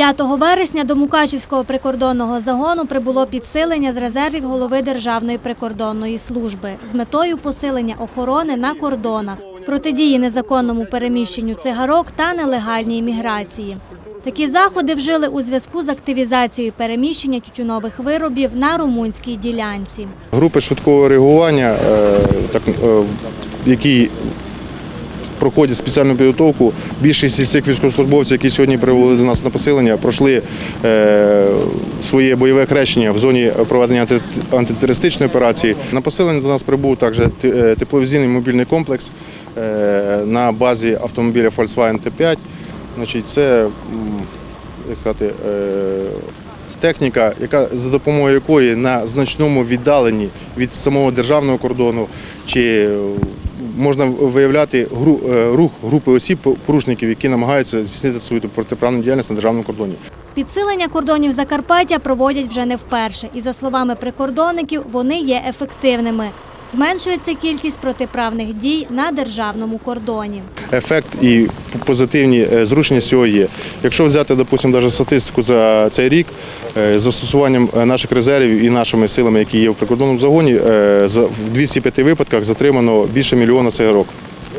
5 вересня до Мукачівського прикордонного загону прибуло підсилення з резервів голови Державної прикордонної служби з метою посилення охорони на кордонах, протидії незаконному переміщенню цигарок та нелегальній міграції. Такі заходи вжили у зв'язку з активізацією переміщення тютюнових виробів на румунській ділянці. Групи швидкого реагування, е, е, які проходять спеціальну підготовку, більшість із цих військовослужбовців, які сьогодні привели до нас на поселення, пройшли е, своє бойове хрещення в зоні проведення антитерористичної операції. На поселення до нас прибув також е, тепловізійний мобільний комплекс е, на базі автомобіля Volkswagen T5. Значить, це як сказати, техніка, яка за допомогою якої на значному віддаленні від самого державного кордону чи можна виявляти гру- е, рух групи осіб порушників, які намагаються здійснити свою протиправну діяльність на державному кордоні. Підсилення кордонів Закарпаття проводять вже не вперше. І за словами прикордонників, вони є ефективними. Зменшується кількість протиправних дій на державному кордоні. Ефект і позитивні е, зручення з цього є. Якщо взяти, допустимо, навіть статистику за цей рік, е, з застосуванням е, наших резервів і нашими силами, які є в прикордонному загоні, в 205 випадках затримано більше мільйона цигарок.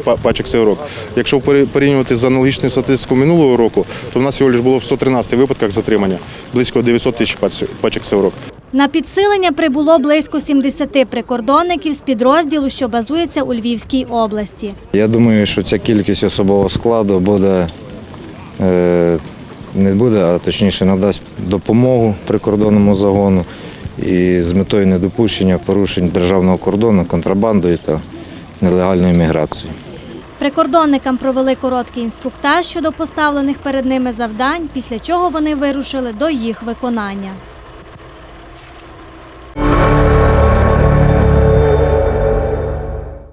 па- Пачок цигарок. Якщо порівнювати з аналогічною статистикою минулого року, то в нас всього лише було в 113 випадках затримання, близько 900 тисяч пач- пачок цигарок. На підсилення прибуло близько 70 прикордонників з підрозділу, що базується у Львівській області. Я думаю, що ця кількість особового складу буде е, не буде, а точніше надасть допомогу прикордонному загону і з метою недопущення порушень державного кордону контрабандою та нелегальною міграцією. Прикордонникам провели короткий інструктаж щодо поставлених перед ними завдань, після чого вони вирушили до їх виконання.